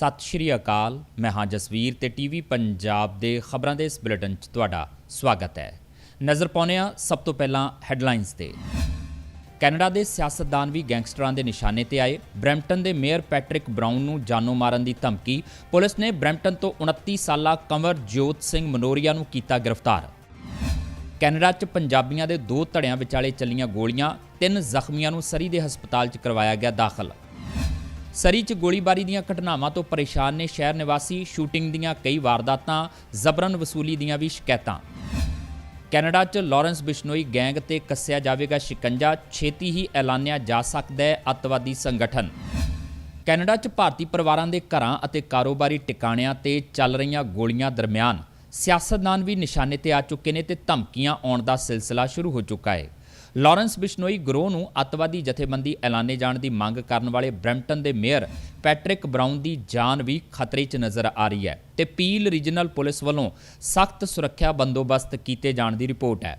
ਸਤਿ ਸ਼੍ਰੀ ਅਕਾਲ। ਮੈਂ ਹਾਂ ਜਸਵੀਰ ਤੇ ਟੀਵੀ ਪੰਜਾਬ ਦੇ ਖਬਰਾਂ ਦੇ ਇਸ ਬੁਲੇਟਿਨ 'ਚ ਤੁਹਾਡਾ ਸਵਾਗਤ ਹੈ। ਨਜ਼ਰ ਪਾਉਂਦੇ ਹਾਂ ਸਭ ਤੋਂ ਪਹਿਲਾਂ ਹੈਡਲਾਈਨਸ ਤੇ। ਕੈਨੇਡਾ ਦੇ ਸਿਆਸਤਦਾਨ ਵੀ ਗੈਂਗਸਟਰਾਂ ਦੇ ਨਿਸ਼ਾਨੇ ਤੇ ਆਏ। ਬ੍ਰੈਂਪਟਨ ਦੇ ਮੇਅਰ ਪੈਟਰਿਕ ਬਰਾਊਨ ਨੂੰ ਜਾਨੋਂ ਮਾਰਨ ਦੀ ਧਮਕੀ। ਪੁਲਿਸ ਨੇ ਬ੍ਰੈਂਪਟਨ ਤੋਂ 29 ਸਾਲਾ ਕੰਵਰ ਜੋਤ ਸਿੰਘ ਮਨੋਰੀਆ ਨੂੰ ਕੀਤਾ ਗ੍ਰਿਫਤਾਰ। ਕੈਨੇਡਾ 'ਚ ਪੰਜਾਬੀਆਂ ਦੇ ਦੋ ਧੜਿਆਂ ਵਿਚਾਲੇ ਚੱਲੀਆਂ ਗੋਲੀਆਂ, ਤਿੰਨ ਜ਼ਖਮੀਆਂ ਨੂੰ ਸਰੀ ਦੇ ਹਸਪਤਾਲ 'ਚ ਕਰਵਾਇਆ ਗਿਆ ਦਾਖਲ। ਸਰੀ 'ਚ ਗੋਲੀਬਾਰੀ ਦੀਆਂ ਘਟਨਾਵਾਂ ਤੋਂ ਪਰੇਸ਼ਾਨ ਨੇ ਸ਼ਹਿਰ ਨਿਵਾਸੀ, ਸ਼ੂਟਿੰਗ ਦੀਆਂ ਕਈ ਵਾਰਦਾਤਾਂ, ਜ਼ਬਰਨ ਵਸੂਲੀ ਦੀਆਂ ਵੀ ਸ਼ਿਕਾਇਤਾਂ। ਕੈਨੇਡਾ 'ਚ ਲਾਰੈਂਸ ਬਿਸ਼ਨੋਈ ਗੈਂਗ ਤੇ ਕੱਸਿਆ ਜਾਵੇਗਾ ਸ਼ਿਕੰਜਾ, ਛੇਤੀ ਹੀ ਐਲਾਨਿਆ ਜਾ ਸਕਦਾ ਹੈ ਅੱਤਵਾਦੀ ਸੰਗਠਨ। ਕੈਨੇਡਾ 'ਚ ਭਾਰਤੀ ਪਰਿਵਾਰਾਂ ਦੇ ਘਰਾਂ ਅਤੇ ਕਾਰੋਬਾਰੀ ਟਿਕਾਣਿਆਂ ਤੇ ਚੱਲ ਰਹੀਆਂ ਗੋਲੀਆਂ ਦਰਮਿਆਨ ਸਿਆਸਤਦਾਨ ਵੀ ਨਿਸ਼ਾਨੇ ਤੇ ਆ ਚੁੱਕੇ ਨੇ ਤੇ ਧਮਕੀਆਂ ਆਉਣ ਦਾ ਸਿਲਸਿਲਾ ਸ਼ੁਰੂ ਹੋ ਚੁੱਕਾ ਹੈ। ਲਾਰੈਂਸ ਬਿਸ਼ਨੋਈ ਗਰੋਹ ਨੂੰ ਅੱਤਵਾਦੀ ਜਥੇਬੰਦੀ ਐਲਾਨੇ ਜਾਣ ਦੀ ਮੰਗ ਕਰਨ ਵਾਲੇ ਬ੍ਰੈਂਪਟਨ ਦੇ ਮੇਅਰ ਪੈਟਰਿਕ ਬਰਾਊਨ ਦੀ ਜਾਨ ਵੀ ਖਤਰੇ 'ਚ ਨਜ਼ਰ ਆ ਰਹੀ ਹੈ ਤੇ ਪੀਲ ਰੀਜਨਲ ਪੁਲਿਸ ਵੱਲੋਂ ਸਖਤ ਸੁਰੱਖਿਆ ਬੰਦੋਬਸਤ ਕੀਤੇ ਜਾਣ ਦੀ ਰਿਪੋਰਟ ਹੈ।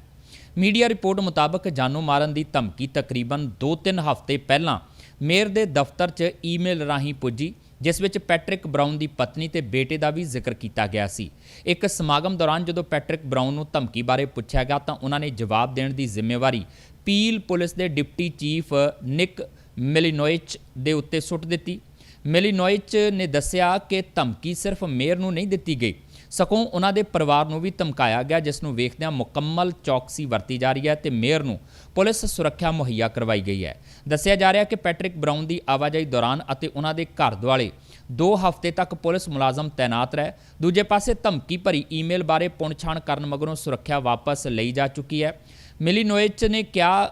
ਮੀਡੀਆ ਰਿਪੋਰਟ ਮੁਤਾਬਕ ਜਾਨੋਂ ਮਾਰਨ ਦੀ ਧਮਕੀ ਤਕਰੀਬਨ 2-3 ਹਫ਼ਤੇ ਪਹਿਲਾਂ ਮੇਅਰ ਦੇ ਦਫ਼ਤਰ 'ਚ ਈਮੇਲ ਰਾਹੀਂ ਪੁੱਜੀ ਜਿਸ ਵਿੱਚ ਪੈਟਰਿਕ ਬਰਾਊਨ ਦੀ ਪਤਨੀ ਤੇ ਬੇਟੇ ਦਾ ਵੀ ਜ਼ਿਕਰ ਕੀਤਾ ਗਿਆ ਸੀ। ਇੱਕ ਸਮਾਗਮ ਦੌਰਾਨ ਜਦੋਂ ਪੈਟਰਿਕ ਬਰਾਊਨ ਨੂੰ ਧਮਕੀ ਬਾਰੇ ਪੁੱਛਿਆ ਗਿਆ ਤਾਂ ਉਹਨਾਂ ਨੇ ਜਵਾਬ ਦੇਣ ਦੀ ਜ਼ਿੰਮੇਵਾਰੀ ਪੀਲ ਪੁਲਿਸ ਦੇ ਡਿਪਟੀ ਚੀਫ ਨਿਕ ਮਿਲੀਨੋਇਚ ਦੇ ਉੱਤੇ ਸੁੱਟ ਦਿੱਤੀ। ਮਿਲੀਨੋਇਚ ਨੇ ਦੱਸਿਆ ਕਿ ਧਮਕੀ ਸਿਰਫ ਮੇਅਰ ਨੂੰ ਨਹੀਂ ਦਿੱਤੀ ਗਈ ਸਗੋਂ ਉਹਨਾਂ ਦੇ ਪਰਿਵਾਰ ਨੂੰ ਵੀ ਧਮਕਾਇਆ ਗਿਆ, ਜਿਸ ਨੂੰ ਵੇਖਦਿਆਂ ਮੁਕੰਮਲ ਚੌਕਸੀ ਵਰਤੀ ਜਾ ਰਹੀ ਹੈ ਤੇ ਮੇਅਰ ਨੂੰ ਪੁਲਿਸ ਸੁਰੱਖਿਆ ਮੁਹੱਈਆ ਕਰਵਾਈ ਗਈ ਹੈ। ਦੱਸਿਆ ਜਾ ਰਿਹਾ ਕਿ ਪੈਟਰਿਕ ਬਰਾਊਨ ਦੀ ਆਵਾਜਾਈ ਦੌਰਾਨ ਅਤੇ ਉਹਨਾਂ ਦੇ ਘਰ ਦੁਆਲੇ 2 ਹਫ਼ਤੇ ਤੱਕ ਪੁਲਿਸ ਮੁਲਾਜ਼ਮ ਤਾਇਨਾਤ ਰਹਿ। ਦੂਜੇ ਪਾਸੇ ਧਮਕੀ ਭਰੀ ਈਮੇਲ ਬਾਰੇ ਪੁਣਛਾਣ ਕਰਨ ਮਗਰੋਂ ਸੁਰੱਖਿਆ ਵਾਪਸ ਲਈ ਜਾ ਚੁੱਕੀ ਹੈ। ਮਿਲੀਨੋਇਚ ਨੇ ਕਿਹਾ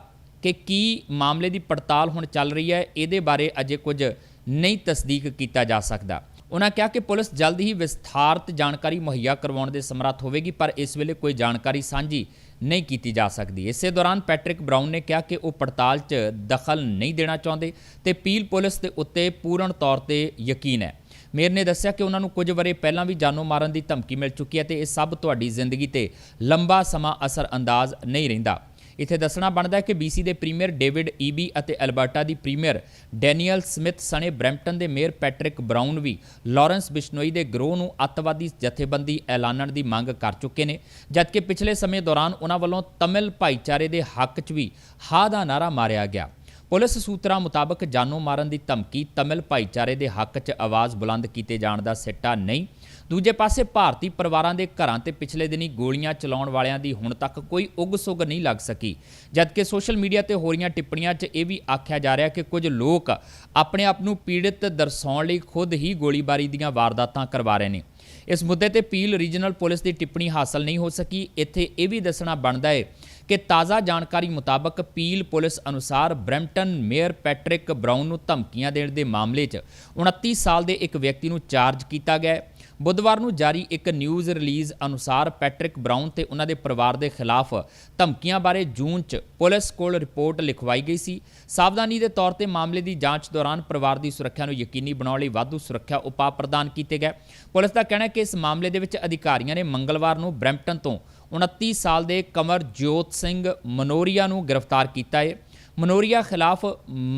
ਕਿ ਕੀ ਮਾਮਲੇ ਦੀ ਪੜਤਾਲ ਹੁਣ ਚੱਲ ਰਹੀ ਹੈ, ਇਹਦੇ ਬਾਰੇ ਅਜੇ ਕੁਝ ਨਹੀਂ ਤਸਦੀਕ ਕੀਤਾ ਜਾ ਸਕਦਾ। ਉਹਨਾਂ ਕਿਹਾ ਕਿ ਪੁਲਿਸ ਜਲਦ ਹੀ ਵਿਸਥਾਰਤ ਜਾਣਕਾਰੀ ਮੁਹੱਈਆ ਕਰਵਾਉਣ ਦੇ ਸਮਰੱਥ ਹੋਵੇਗੀ, ਪਰ ਇਸ ਵੇਲੇ ਕੋਈ ਜਾਣਕਾਰੀ ਸਾਂਝੀ ਨਹੀਂ ਕੀਤੀ ਜਾ ਸਕਦੀ। ਇਸੇ ਦੌਰਾਨ ਪੈਟਰਿਕ ਬਰਾਊਨ ਨੇ ਕਿਹਾ ਕਿ ਉਹ ਪੜਤਾਲ 'ਚ ਦਖਲ ਨਹੀਂ ਦੇਣਾ ਚਾਹੁੰਦੇ ਤੇ ਪੀਲ ਪੁਲਿਸ ਦੇ ਉੱਤੇ ਪੂਰਨ ਤੌਰ ਤੇ ਯਕੀਨ ਹੈ। ਮੇਰ ਨੇ ਦੱਸਿਆ ਕਿ ਉਹਨਾਂ ਨੂੰ ਕੁਝ ਵਰੇ ਪਹਿਲਾਂ ਵੀ ਜਾਨੋਂ ਮਾਰਨ ਦੀ ਧਮਕੀ ਮਿਲ ਚੁੱਕੀ ਹੈ ਤੇ ਇਹ ਸਭ ਤੁਹਾਡੀ ਜ਼ਿੰਦਗੀ ਤੇ ਲੰਬਾ ਸਮਾਂ ਅਸਰ ਅੰਦਾਜ਼ ਨਹੀਂ ਰਹਿੰਦਾ। ਇੱਥੇ ਦੱਸਣਾ ਬਣਦਾ ਹੈ ਕਿ BC ਦੇ ਪ੍ਰੀਮੀਅਰ ਡੇਵਿਡ ਈਬੀ ਅਤੇ ਅਲਬਰਟਾ ਦੀ ਪ੍ਰੀਮੀਅਰ ਡੈਨੀਅਲ ਸਮਿਥ ਸਣੇ ਬ੍ਰੈਂਪਟਨ ਦੇ ਮੇਅਰ ਪੈਟਰਿਕ ਬਰਾਊਨ ਵੀ ਲਾਰੈਂਸ ਬਿਸ਼ਨੋਈ ਦੇ ਗਰੋਹ ਨੂੰ ਅੱਤਵਾਦੀ ਜਥੇਬੰਦੀ ਐਲਾਨਣ ਦੀ ਮੰਗ ਕਰ ਚੁੱਕੇ ਨੇ, ਜਦਕਿ ਪਿਛਲੇ ਸਮੇਂ ਦੌਰਾਨ ਉਹਨਾਂ ਵੱਲੋਂ ਤਮਿਲ ਭਾਈਚਾਰੇ ਦੇ ਹੱਕ 'ਚ ਵੀ ਹਾ ਦਾ ਨਾਰਾ ਮਾਰਿਆ ਗਿਆ। ਪੁਲਿਸ ਸੂਤਰਾਂ ਮੁਤਾਬਕ ਜਾਨੋਂ ਮਾਰਨ ਦੀ ਧਮਕੀ ਤਮਿਲ ਭਾਈਚਾਰੇ ਦੇ ਹੱਕ 'ਚ ਆਵਾਜ਼ ਬੁਲੰਦ ਕੀਤੇ ਜਾਣ ਦਾ ਸਿੱਟਾ ਨਹੀਂ ਦੂਜੇ ਪਾਸੇ ਭਾਰਤੀ ਪਰਿਵਾਰਾਂ ਦੇ ਘਰਾਂ ਤੇ ਪਿਛਲੇ ਦਿਨੀ ਗੋਲੀਆਂ ਚਲਾਉਣ ਵਾਲਿਆਂ ਦੀ ਹੁਣ ਤੱਕ ਕੋਈ ਉਗ-ਸੁਗ ਨਹੀਂ ਲੱਗ ਸਕੀ। ਜਦਕਿ ਸੋਸ਼ਲ ਮੀਡੀਆ ਤੇ ਹੋ ਰਹੀਆਂ ਟਿੱਪਣੀਆਂ 'ਚ ਇਹ ਵੀ ਆਖਿਆ ਜਾ ਰਿਹਾ ਕਿ ਕੁਝ ਲੋਕ ਆਪਣੇ ਆਪ ਨੂੰ ਪੀੜਤ ਦਰਸਾਉਣ ਲਈ ਖੁਦ ਹੀ ਗੋਲੀਬਾਰੀ ਦੀਆਂ ਵਾਰਦਾਤਾਂ ਕਰਵਾ ਰਹੇ ਨੇ। ਇਸ ਮੁੱਦੇ ਤੇ ਪੀਲ ਰੀਜਨਲ ਪੁਲਿਸ ਦੀ ਟਿੱਪਣੀ ਹਾਸਲ ਨਹੀਂ ਹੋ ਸਕੀ। ਇੱਥੇ ਇਹ ਵੀ ਦੱਸਣਾ ਬਣਦਾ ਹੈ ਕਿ ਤਾਜ਼ਾ ਜਾਣਕਾਰੀ ਮੁਤਾਬਕ ਪੀਲ ਪੁਲਿਸ ਅਨੁਸਾਰ ਬ੍ਰੈਂਪਟਨ ਮੇਅਰ ਪੈਟਰਿਕ ਬਰਾਊਨ ਨੂੰ ਧਮਕੀਆਂ ਦੇਣ ਦੇ ਮਾਮਲੇ 'ਚ 29 ਸਾਲ ਦੇ ਇੱਕ ਵਿਅਕਤੀ ਨੂੰ ਚਾਰਜ ਕੀਤਾ ਗਿਆ ਬੁੱਧਵਾਰ ਨੂੰ ਜਾਰੀ ਇੱਕ ਨਿਊਜ਼ ਰਿਲੀਜ਼ ਅਨੁਸਾਰ ਪੈਟਰਿਕ ਬਰਾਊਨ ਤੇ ਉਹਨਾਂ ਦੇ ਪਰਿਵਾਰ ਦੇ ਖਿਲਾਫ ਧਮਕੀਆਂ ਬਾਰੇ ਜੂਨ 'ਚ ਪੁਲਿਸ ਕੋਲ ਰਿਪੋਰਟ ਲਿਖਵਾਈ ਗਈ ਸੀ। ਸਾਵਧਾਨੀ ਦੇ ਤੌਰ ਤੇ ਮਾਮਲੇ ਦੀ ਜਾਂਚ ਦੌਰਾਨ ਪਰਿਵਾਰ ਦੀ ਸੁਰੱਖਿਆ ਨੂੰ ਯਕੀਨੀ ਬਣਾਉਣ ਲਈ ਵਾਧੂ ਸੁਰੱਖਿਆ ਉਪਾਅ ਪ੍ਰਦਾਨ ਕੀਤੇ ਗਏ। ਪੁਲਿਸ ਦਾ ਕਹਿਣਾ ਹੈ ਕਿ ਇਸ ਮਾਮਲੇ ਦੇ ਵਿੱਚ ਅਧਿਕਾਰੀਆਂ ਨੇ ਮੰਗਲਵਾਰ ਨੂੰ ਬ੍ਰੈਂਪਟਨ ਤੋਂ 29 ਸਾਲ ਦੇ ਕਮਰਜੋਤ ਸਿੰਘ ਮਨੋਰੀਆ ਨੂੰ ਗ੍ਰਿਫਤਾਰ ਕੀਤਾ ਹੈ। ਮਨੋਰੀਆ ਖਿਲਾਫ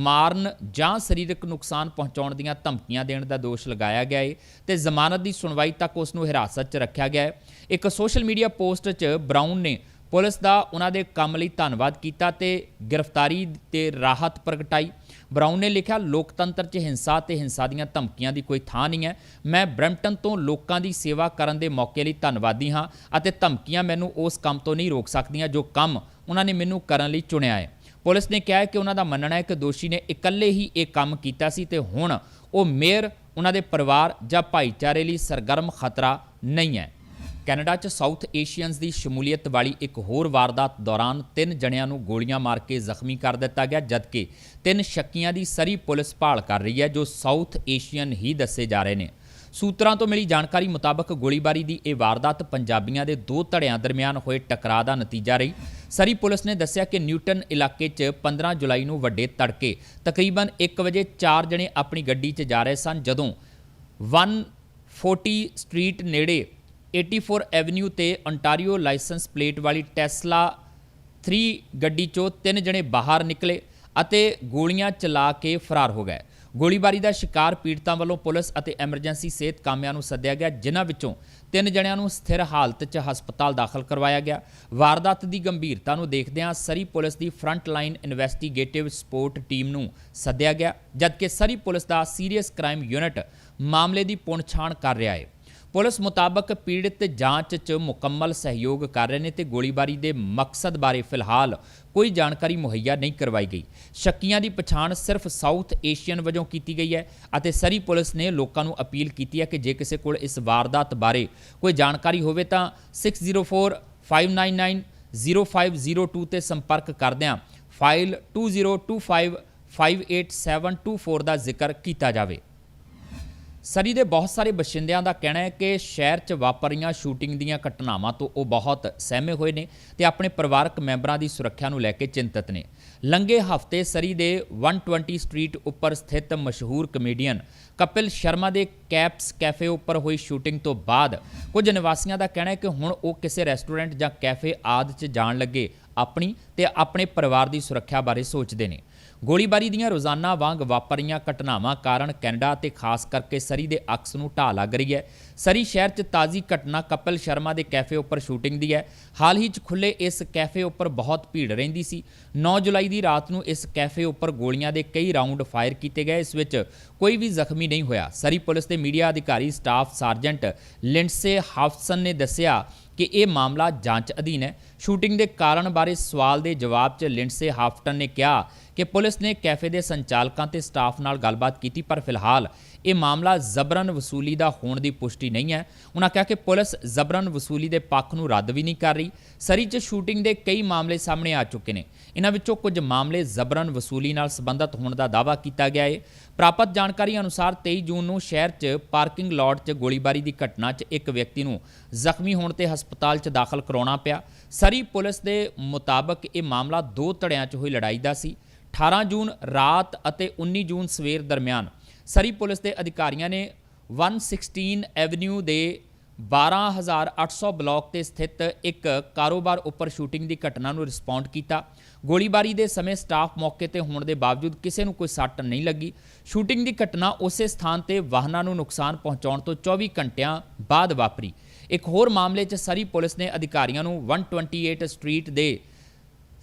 ਮਾਰਨ ਜਾਂ ਸਰੀਰਕ ਨੁਕਸਾਨ ਪਹੁੰਚਾਉਣ ਦੀਆਂ ਧਮਕੀਆਂ ਦੇਣ ਦਾ ਦੋਸ਼ ਲਗਾਇਆ ਗਿਆ ਹੈ ਤੇ ਜ਼ਮਾਨਤ ਦੀ ਸੁਣਵਾਈ ਤੱਕ ਉਸ ਨੂੰ ਹਿਰਾਸਤ 'ਚ ਰੱਖਿਆ ਗਿਆ ਹੈ। ਇੱਕ ਸੋਸ਼ਲ ਮੀਡੀਆ ਪੋਸਟ 'ਚ ਬਰਾਊਨ ਨੇ ਪੁਲਿਸ ਦਾ ਉਹਨਾਂ ਦੇ ਕੰਮ ਲਈ ਧੰਨਵਾਦ ਕੀਤਾ ਤੇ ਗ੍ਰਿਫਤਾਰੀ ਤੇ ਰਾਹਤ ਪ੍ਰਗਟਾਈ। ਬਰਾਊਨ ਨੇ ਲਿਖਿਆ, ਲੋਕਤੰਤਰ 'ਚ ਹਿੰਸਾ ਤੇ ਹਿੰਸਾ ਦੀਆਂ ਧਮਕੀਆਂ ਦੀ ਕੋਈ ਥਾਂ ਨਹੀਂ ਹੈ। ਮੈਂ ਬ੍ਰੈਂਪਟਨ ਤੋਂ ਲੋਕਾਂ ਦੀ ਸੇਵਾ ਕਰਨ ਦੇ ਮੌਕੇ ਲਈ ਧੰਨਵਾਦੀ ਹਾਂ ਅਤੇ ਧਮਕੀਆਂ ਮੈਨੂੰ ਉਸ ਕੰਮ ਤੋਂ ਨਹੀਂ ਰੋਕ ਸਕਦੀਆਂ ਜੋ ਕੰਮ ਉਹਨਾਂ ਨੇ ਮੈਨੂੰ ਕਰਨ ਲਈ ਚੁਣਿਆ ਹੈ। ਪੁਲਿਸ ਨੇ ਕਿਹਾ ਹੈ ਕਿ ਉਹਨਾਂ ਦਾ ਮੰਨਣਾ ਹੈ ਕਿ ਦੋਸ਼ੀ ਨੇ ਇਕੱਲੇ ਹੀ ਇਹ ਕੰਮ ਕੀਤਾ ਸੀ ਤੇ ਹੁਣ ਉਹ ਮੇਅਰ, ਉਹਨਾਂ ਦੇ ਪਰਿਵਾਰ ਜਾਂ ਭਾਈਚਾਰੇ ਲਈ ਸਰਗਰਮ ਖਤਰਾ ਨਹੀਂ ਹੈ। ਕੈਨੇਡਾ 'ਚ ਸਾਊਥ ਏਸ਼ੀਅਨਸ ਦੀ ਸ਼ਮੂਲੀਅਤ ਵਾਲੀ ਇੱਕ ਹੋਰ ਵਾਰਦਾਤ ਦੌਰਾਨ ਤਿੰਨ ਜਣਿਆਂ ਨੂੰ ਗੋਲੀਆਂ ਮਾਰ ਕੇ ਜ਼ਖਮੀ ਕਰ ਦਿੱਤਾ ਗਿਆ, ਜਦਕਿ ਤਿੰਨ ਸ਼ੱਕੀਆਂ ਦੀ ਸਰੀ ਪੁਲਿਸ ਭਾਲ ਕਰ ਰਹੀ ਹੈ, ਜੋ ਸਾਊਥ ਏਸ਼ੀਅਨ ਹੀ ਦੱਸੇ ਜਾ ਰਹੇ ਨੇ। ਸੂਤਰਾਂ ਤੋਂ ਮਿਲੀ ਜਾਣਕਾਰੀ ਮੁਤਾਬਕ ਗੋਲੀਬਾਰੀ ਦੀ ਇਹ ਵਾਰਦਾਤ ਪੰਜਾਬੀਆਂ ਦੇ ਦੋ ਧੜਿਆਂ ਦਰਮਿਆਨ ਹੋਏ ਟਕਰਾਅ ਦਾ ਨਤੀਜਾ ਰਹੀ। ਸਰੀ ਪੁਲਿਸ ਨੇ ਦੱਸਿਆ ਕਿ ਨਿਊਟਨ ਇਲਾਕੇ 'ਚ 15 ਜੁਲਾਈ ਨੂੰ ਵੱਡੇ ਤੜਕੇ ਤਕਰੀਬਨ 1 ਵਜੇ ਚਾਰ ਜਣੇ ਆਪਣੀ ਗੱਡੀ 'ਚ ਜਾ ਰਹੇ ਸਨ, ਜਦੋਂ 140 ਸਟਰੀਟ ਨੇੜੇ 84 ਐਵਨਿਊ ਤੇ ontario ਲਾਇਸੈਂਸ ਪਲੇਟ ਵਾਲੀ ਟੈਸਲਾ 3 ਗੱਡੀ 'ਚੋਂ ਤਿੰਨ ਜਣੇ ਬਾਹਰ ਨਿਕਲੇ ਅਤੇ ਗੋਲੀਆਂ ਚਲਾ ਕੇ ਫਰਾਰ ਹੋ ਗਏ। ਗੋਲੀਬਾਰੀ ਦਾ ਸ਼ਿਕਾਰ ਪੀੜਤਾਂ ਵੱਲੋਂ ਪੁਲਿਸ ਅਤੇ ਐਮਰਜੈਂਸੀ ਸਿਹਤ ਕਾਮਿਆਂ ਨੂੰ ਸੱਦਿਆ ਗਿਆ, ਜਿਨ੍ਹਾਂ ਵਿੱਚੋਂ ਤਿੰਨ ਜਣਿਆਂ ਨੂੰ ਸਥਿਰ ਹਾਲਤ 'ਚ ਹਸਪਤਾਲ ਦਾਖਲ ਕਰਵਾਇਆ ਗਿਆ। ਵਾਰਦਾਤ ਦੀ ਗੰਭੀਰਤਾ ਨੂੰ ਦੇਖਦਿਆਂ ਸਰੀ ਪੁਲਿਸ ਦੀ front line investigative support team ਨੂੰ ਸੱਦਿਆ ਗਿਆ, ਜਦਕਿ ਸਰੀ ਪੁਲਿਸ ਦਾ ਸੀਰੀਅਸ ਕ੍ਰਾਈਮ ਯੂਨਿਟ ਮਾਮਲੇ ਦੀ ਪੁਣਛਾਣ ਕਰ ਰਿਹਾ ਹੈ। ਪੁਲਿਸ ਮੁਤਾਬਕ ਪੀੜਤ ਜਾਂਚ 'ਚ ਮੁਕੰਮਲ ਸਹਿਯੋਗ ਕਰ ਰਹੇ ਨੇ ਤੇ ਗੋਲੀਬਾਰੀ ਦੇ ਮਕਸਦ ਬਾਰੇ ਫਿਲਹਾਲ ਕੋਈ ਜਾਣਕਾਰੀ ਮੁਹੱਈਆ ਨਹੀਂ ਕਰਵਾਈ ਗਈ। ਸ਼ੱਕੀਆਂ ਦੀ ਪਛਾਣ ਸਿਰਫ ਸਾਊਥ ਏਸ਼ੀਅਨ ਵਜੋਂ ਕੀਤੀ ਗਈ ਹੈ ਅਤੇ ਸਰੀ ਪੁਲਿਸ ਨੇ ਲੋਕਾਂ ਨੂੰ ਅਪੀਲ ਕੀਤੀ ਹੈ ਕਿ ਜੇ ਕਿਸੇ ਕੋਲ ਇਸ ਵਾਰਦਾਤ ਬਾਰੇ ਕੋਈ ਜਾਣਕਾਰੀ ਹੋਵੇ ਤਾਂ 604 599 0502 ਤੇ ਸੰਪਰਕ ਕਰਦਿਆਂ ਫਾਈਲ 2025 58724 ਦਾ ਜ਼ਿਕਰ ਕੀਤਾ ਜਾਵੇ। ਸਰੀ ਦੇ ਬਹੁਤ ਸਾਰੇ ਬਸ਼ਿੰਦਿਆਂ ਦਾ ਕਹਿਣਾ ਹੈ ਕਿ ਸ਼ਹਿਰ 'ਚ ਵਾਪਰੀਆਂ ਸ਼ੂਟਿੰਗ ਦੀਆਂ ਘਟਨਾਵਾਂ ਤੋਂ ਉਹ ਬਹੁਤ ਸਹਿਮੇ ਹੋਏ ਨੇ ਤੇ ਆਪਣੇ ਪਰਿਵਾਰਕ ਮੈਂਬਰਾਂ ਦੀ ਸੁਰੱਖਿਆ ਨੂੰ ਲੈ ਕੇ ਚਿੰਤਤ ਨੇ। ਲੰਘੇ ਹਫ਼ਤੇ ਸਰੀ ਦੇ 120 ਸਟਰੀਟ ਉੱਪਰ ਸਥਿਤ ਮਸ਼ਹੂਰ ਕਮੇਡੀਅਨ ਕਪਿਲ ਸ਼ਰਮਾ ਦੇ ਕੈਪਸ ਕੈਫੇ ਉੱਪਰ ਹੋਈ ਸ਼ੂਟਿੰਗ ਤੋਂ ਬਾਅਦ ਕੁਝ ਨਿਵਾਸੀਆਂ ਦਾ ਕਹਿਣਾ ਹੈ ਕਿ ਹੁਣ ਉਹ ਕਿਸੇ ਰੈਸਟੋਰੈਂਟ ਜਾਂ ਕੈਫੇ ਆਦਿ 'ਚ ਜਾਣ ਲੱਗੇ ਆਪਣੀ ਤੇ ਆਪਣੇ ਪਰਿਵਾਰ ਦੀ ਸੁਰੱਖਿਆ ਬਾਰੇ ਸੋਚਦੇ ਨੇ। ਗੋਲੀਬਾਰੀ ਦੀਆਂ ਰੋਜ਼ਾਨਾ ਵਾਂਗ ਵਾਪਰੀਆਂ ਘਟਨਾਵਾਂ ਕਾਰਨ ਕੈਨੇਡਾ ਤੇ ਖਾਸ ਕਰਕੇ ਸਰੀ ਦੇ ਅਕਸ ਨੂੰ ਢਾਹ ਲੱਗ ਰਹੀ ਹੈ। ਸਰੀ ਸ਼ਹਿਰ 'ਚ ਤਾਜ਼ੀ ਘਟਨਾ ਕਪਿਲ ਸ਼ਰਮਾ ਦੇ ਕੈਫੇ ਉੱਪਰ ਸ਼ੂਟਿੰਗ ਦੀ ਹੈ। ਹਾਲ ਹੀ 'ਚ ਖੁੱਲੇ ਇਸ ਕੈਫੇ ਉੱਪਰ ਬਹੁਤ ਭੀੜ ਰਹਿੰਦੀ ਸੀ। 9 ਜੁਲਾਈ ਦੀ ਰਾਤ ਨੂੰ ਇਸ ਕੈਫੇ ਉੱਪਰ ਗੋਲੀਆਂ ਦੇ ਕਈ ਰਾਉਂਡ ਫਾਇਰ ਕੀਤੇ ਗਏ, ਇਸ ਵਿੱਚ ਕੋਈ ਵੀ ਜ਼ਖਮੀ ਨਹੀਂ ਹੋਇਆ। ਸਰੀ ਪੁਲਿਸ ਦੇ ਮੀਡੀਆ ਅਧਿਕਾਰੀ ਸਟਾਫ ਸਾਰਜੈਂਟ ਲਿੰਡਸੇ ਹਾਫਸਨ ਨੇ ਦੱਸਿਆ ਕਿ ਇਹ ਮਾਮਲਾ ਜਾਂਚ ਅਧੀਨ ਹੈ। ਸ਼ੂਟਿੰਗ ਦੇ ਕਾਰਨ ਬਾਰੇ ਸਵਾਲ ਦੇ ਜਵਾਬ 'ਚ ਲਿੰਡਸੇ ਹਾਫਟਨ ਨੇ ਕਿਹਾ ਕਿ ਪੁਲਿਸ ਨੇ ਕੈਫੇ ਦੇ ਸੰਚਾਲਕਾਂ ਤੇ ਸਟਾਫ ਨਾਲ ਗੱਲਬਾਤ ਕੀਤੀ, ਪਰ ਫਿਲਹਾਲ ਇਹ ਮਾਮਲਾ ਜ਼ਬਰਨ ਵਸੂਲੀ ਦਾ ਹੋਣ ਦੀ ਪੁਸ਼ਟੀ ਨਹੀਂ ਹੈ। ਉਹਨਾਂ ਕਿਹਾ ਕਿ ਪੁਲਿਸ ਜ਼ਬਰਨ ਵਸੂਲੀ ਦੇ ਪੱਖ ਨੂੰ ਰੱਦ ਵੀ ਨਹੀਂ ਕਰ ਰਹੀ। ਸਰੀ 'ਚ ਸ਼ੂਟਿੰਗ ਦੇ ਕਈ ਮਾਮਲੇ ਸਾਹਮਣੇ ਆ ਚੁੱਕੇ ਨੇ। ਇਹਨਾਂ ਵਿੱਚੋਂ ਕੁਝ ਮਾਮਲੇ ਜ਼ਬਰਨ ਵਸੂਲੀ ਨਾਲ ਸੰਬੰਧਿਤ ਹੋਣ ਦਾ ਦਾਅਵਾ ਕੀਤਾ ਗਿਆ ਹੈ ਪ੍ਰਾਪਤ ਜਾਣਕਾਰੀ ਅਨੁਸਾਰ 23 ਜੂਨ ਨੂੰ ਸ਼ਹਿਰ 'ਚ ਪਾਰਕਿੰਗ ਲਾਟ 'ਚ ਗੋਲੀਬਾਰੀ ਦੀ ਘਟਨਾ 'ਚ ਇੱਕ ਵਿਅਕਤੀ ਨੂੰ ਜ਼ਖਮੀ ਹੋਣ ਤੇ ਹਸਪਤਾਲ 'ਚ ਦਾਖਲ ਕਰਾਉਣਾ ਪਿਆ। ਸਰੀ ਪੁਲਿਸ ਦੇ ਮੁਤਾਬਕ ਇਹ ਮਾਮਲਾ ਦੋ ਧੜਿਆਂ 'ਚ ਹੋਈ ਲੜਾਈ ਦਾ ਸੀ। 18 ਜੂਨ ਰਾਤ ਅਤੇ 19 ਜੂਨ ਸਵੇਰ ਦਰਮਿਆਨ ਸਰੀ ਪੁਲਿਸ ਦੇ ਅਧਿਕਾਰੀਆਂ ਨੇ 116 ਐਵਨਿਊ ਦੇ 12800 ਬਲਾਕ ਤੇ ਸਥਿਤ ਇੱਕ ਕਾਰੋਬਾਰ ਉੱਪਰ ਸ਼ੂਟਿੰਗ ਦੀ ਘਟਨਾ ਨੂੰ ਰਿਸਪੌਂਡ ਕੀਤਾ। ਗੋਲੀਬਾਰੀ ਦੇ ਸਮੇਂ ਸਟਾਫ ਮੌਕੇ ਤੇ ਹੋਣ ਦੇ ਬਾਵਜੂਦ ਕਿਸੇ ਨੂੰ ਕੋਈ ਸੱਟ ਨਹੀਂ ਲੱਗੀ। ਸ਼ੂਟਿੰਗ ਦੀ ਘਟਨਾ ਉਸੇ ਸਥਾਨ ਤੇ ਵਾਹਨਾਂ ਨੂੰ ਨੁਕਸਾਨ ਪਹੁੰਚਾਉਣ ਤੋਂ 24 ਘੰਟਿਆਂ ਬਾਅਦ ਵਾਪਰੀ। ਇੱਕ ਹੋਰ ਮਾਮਲੇ 'ਚ ਸਰੀ ਪੁਲਿਸ ਨੇ ਅਧਿਕਾਰੀਆਂ ਨੂੰ 128 ਸਟਰੀਟ ਦੇ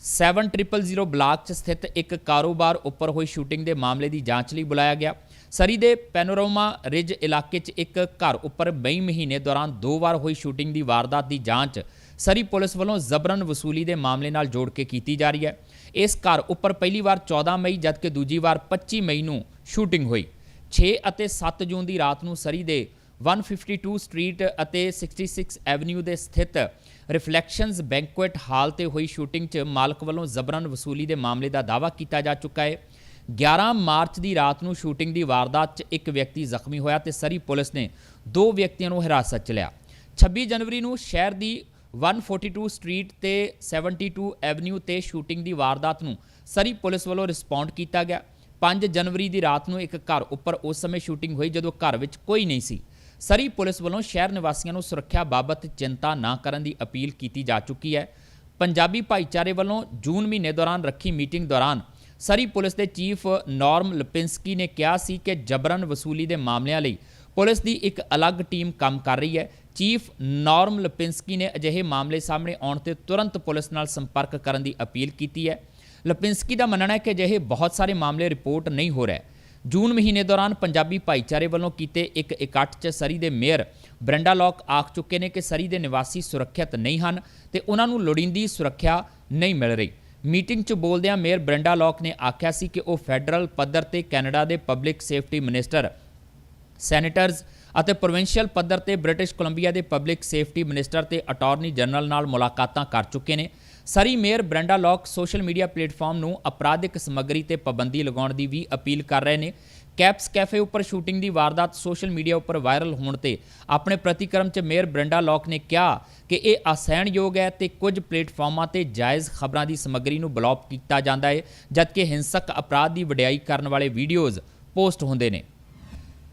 7000 ਬਲਾਕ 'ਚ ਸਥਿਤ ਇੱਕ ਕਾਰੋਬਾਰ ਉੱਪਰ ਹੋਈ ਸ਼ੂਟਿੰਗ ਦੇ ਮਾਮਲੇ ਦੀ ਜਾਂਚ ਲਈ ਬੁਲਾਇਆ ਗਿਆ। ਸਰੀ ਦੇ ਪੈਨੋਰਾਮਾ ਰਿਜ ਇਲਾਕੇ 'ਚ ਇੱਕ ਘਰ ਉੱਪਰ ਮਈ ਮਹੀਨੇ ਦੌਰਾਨ ਦੋ ਵਾਰ ਹੋਈ ਸ਼ੂਟਿੰਗ ਦੀ ਵਾਰਦਾਤ ਦੀ ਜਾਂਚ ਸਰੀ ਪੁਲਿਸ ਵੱਲੋਂ ਜ਼ਬਰਨ ਵਸੂਲੀ ਦੇ ਮਾਮਲੇ ਨਾਲ ਜੋੜ ਕੇ ਕੀਤੀ ਜਾ ਰਹੀ ਹੈ। ਇਸ ਘਰ ਉੱਪਰ ਪਹਿਲੀ ਵਾਰ 14 ਮਈ ਜਦਕਿ ਦੂਜੀ ਵਾਰ 25 ਮਈ ਨੂੰ ਸ਼ੂਟਿੰਗ ਹੋਈ। 6 ਅਤੇ 7 ਜੂਨ ਦੀ ਰਾਤ ਨੂੰ ਸਰੀ ਦੇ 152 ਸਟਰੀਟ ਅਤੇ 66 ਐਵਨਿਊ ਦੇ ਸਥਿਤ ਰਿਫਲੈਕਸ਼ਨਸ ਬੈਂਕੁਏਟ ਹਾਲ ਤੇ ਹੋਈ ਸ਼ੂਟਿੰਗ 'ਚ ਮਾਲਕ ਵੱਲੋਂ ਜ਼ਬਰਨ ਵਸੂਲੀ ਦੇ ਮਾਮਲੇ ਦਾ ਦਾਅਵਾ ਕੀਤਾ ਜਾ ਚੁੱਕਾ ਹੈ। 11 ਮਾਰਚ ਦੀ ਰਾਤ ਨੂੰ ਸ਼ੂਟਿੰਗ ਦੀ ਵਾਰਦਾਤ 'ਚ ਇੱਕ ਵਿਅਕਤੀ ਜ਼ਖਮੀ ਹੋਇਆ ਤੇ ਸਰੀ ਪੁਲਿਸ ਨੇ ਦੋ ਵਿਅਕਤੀਆਂ ਨੂੰ ਹਿਰਾਸਤ 'ਚ ਲਿਆ। 26 ਜਨਵਰੀ ਨੂੰ ਸ਼ਹਿਰ ਦੀ 142 ਸਟਰੀਟ ਤੇ 72 ਐਵਨਿਊ ਤੇ ਸ਼ੂਟਿੰਗ ਦੀ ਵਾਰਦਾਤ ਨੂੰ ਸਰੀ ਪੁਲਿਸ ਵੱਲੋਂ ਰਿਸਪੌਂਡ ਕੀਤਾ ਗਿਆ। 5 ਜਨਵਰੀ ਦੀ ਰਾਤ ਨੂੰ ਇੱਕ ਘਰ ਉੱਪਰ ਉਸ ਸਮੇਂ ਸ਼ੂਟਿੰਗ ਹੋਈ ਜਦੋਂ ਘਰ ਵਿੱਚ ਕੋਈ ਨਹੀਂ ਸੀ। ਸਰੀ ਪੁਲਿਸ ਵੱਲੋਂ ਸ਼ਹਿਰ ਨਿਵਾਸੀਆਂ ਨੂੰ ਸੁਰੱਖਿਆ ਬਾਬਤ ਚਿੰਤਾ ਨਾ ਕਰਨ ਦੀ ਅਪੀਲ ਕੀਤੀ ਜਾ ਚੁੱਕੀ ਹੈ। ਪੰਜਾਬੀ ਭਾਈਚਾਰੇ ਵੱਲੋਂ ਜੂਨ ਮਹੀਨੇ ਦੌਰਾਨ ਰੱਖੀ ਮੀਟਿੰਗ ਦੌਰਾਨ ਸਰੀ ਪੁਲਿਸ ਦੇ ਚੀਫ ਨਾਰਮ ਲਪਿੰਸਕੀ ਨੇ ਕਿਹਾ ਸੀ ਕਿ ਜਬਰਨ ਵਸੂਲੀ ਦੇ ਮਾਮਲਿਆਂ ਲਈ ਪੁਲਿਸ ਦੀ ਇੱਕ ਅਲੱਗ ਟੀਮ ਕੰਮ ਕਰ ਰਹੀ ਹੈ। ਚੀਫ ਨਾਰਮ ਲਪਿੰਸਕੀ ਨੇ ਅਜਿਹੇ ਮਾਮਲੇ ਸਾਹਮਣੇ ਆਉਣ ਤੇ ਤੁਰੰਤ ਪੁਲਿਸ ਨਾਲ ਸੰਪਰਕ ਕਰਨ ਦੀ ਅਪੀਲ ਕੀਤੀ ਹੈ। ਲਪਿੰਸਕੀ ਦਾ ਮੰਨਣਾ ਹੈ ਕਿ ਅਜਿਹੇ ਬਹੁਤ ਸਾਰੇ ਮਾਮਲੇ ਰਿਪੋਰਟ ਨਹੀਂ ਹੋ ਰਹੇ। ਜੂਨ ਮਹੀਨੇ ਦੌਰਾਨ ਪੰਜਾਬੀ ਭਾਈਚਾਰੇ ਵੱਲੋਂ ਕੀਤੇ ਇੱਕ ਇਕੱਠ 'ਚ ਸਰੀ ਦੇ ਮੇਅਰ ਬ੍ਰੈਂਡਾ ਲੌਕ ਆਖ ਚੁੱਕੇ ਨੇ ਕਿ ਸਰੀ ਦੇ ਨਿਵਾਸੀ ਸੁਰੱਖਿਅਤ ਨਹੀਂ ਹਨ ਤੇ ਉਹਨਾਂ ਨੂੰ ਲੋੜੀਂਦੀ ਸੁਰੱਖਿਆ ਨਹੀਂ ਮਿਲ ਰਹੀ। ਮੀਟਿੰਗ 'ਚ ਬੋਲਦਿਆਂ ਮੇਅਰ ਬ੍ਰੈਂਡਾ ਲੌਕ ਨੇ ਆਖਿਆ ਸੀ ਕਿ ਉਹ ਫੈਡਰਲ ਪੱਧਰ ਤੇ ਕੈਨੇਡਾ ਦੇ ਪਬਲਿਕ ਸੇਫਟੀ ਮਿਨਿਸਟਰ, ਸੈਨੇਟਰਜ਼ ਅਤੇ ਪ੍ਰੋਵਿੰਸ਼ੀਅਲ ਪੱਧਰ ਤੇ ਬ੍ਰਿਟਿਸ਼ ਕੋਲੰਬੀਆ ਦੇ ਪਬਲਿਕ ਸੇਫਟੀ ਮਿਨਿਸਟਰ ਤੇ ਅਟਾਰਨੀ ਜਨਰਲ ਨਾਲ ਮੁਲਾਕਾਤਾਂ ਕਰ ਚੁੱਕੇ ਨੇ Surrey mayor Brenda Locke social media platform ਨੂੰ ਅਪਰਾਧਿਕ ਸਮੱਗਰੀ ਤੇ ਪਾਬੰਦੀ ਲਗਾਉਣ ਦੀ ਵੀ ਅਪੀਲ ਕਰ ਰਹੇ ਨੇ। ਕੈਪਸ ਕੈਫੇ ਉੱਪਰ ਸ਼ੂਟਿੰਗ ਦੀ ਵਾਰਦਾਤ ਸੋਸ਼ਲ ਮੀਡੀਆ ਉੱਪਰ ਵਾਇਰਲ ਹੋਣ ਤੇ ਆਪਣੇ ਪ੍ਰਤੀਕਰਮ 'ਚ ਮੇਅਰ ਬ੍ਰੈਂਡਾ ਲੌਕ ਨੇ ਕਿਹਾ ਕਿ ਇਹ ਅਸਹਿਣਯੋਗ ਹੈ ਤੇ ਕੁਝ ਪਲੇਟਫਾਰਮਾਂ ਤੇ ਜਾਇਜ਼ ਖਬਰਾਂ ਦੀ ਸਮੱਗਰੀ ਨੂੰ ਬਲੌਕ ਕੀਤਾ ਜਾਂਦਾ ਹੈ, ਜਦਕਿ ਹਿੰਸਕ ਅਪਰਾਧ ਦੀ ਵਡਿਆਈ ਕਰਨ ਵਾਲੇ ਵੀਡੀਓਜ਼ ਪੋਸਟ ਹੁੰਦੇ ਨੇ।